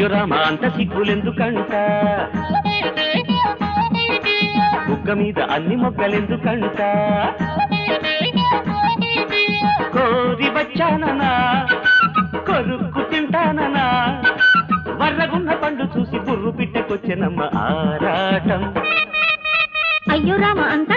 అయ్యో రామ అంత సిగ్గులెందుకంట? బుగ్గ మీద అన్ని మొగ్గలెందుకంట? కోరి వచ్చాననా? కొరుక్కు తింటాననా? వర్రగున్న పండు చూసి బుర్రు పిట్టకొచ్చెనమ్మ ఆరాటం. అయ్యో రామ అంత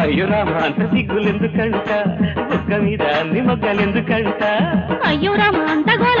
అయ్యో రామ అంత సిగ్గులెందుకంట? బుక్క మీద అన్ని మొగ్గలెందుకంట? అయ్యో రామ అంత గోల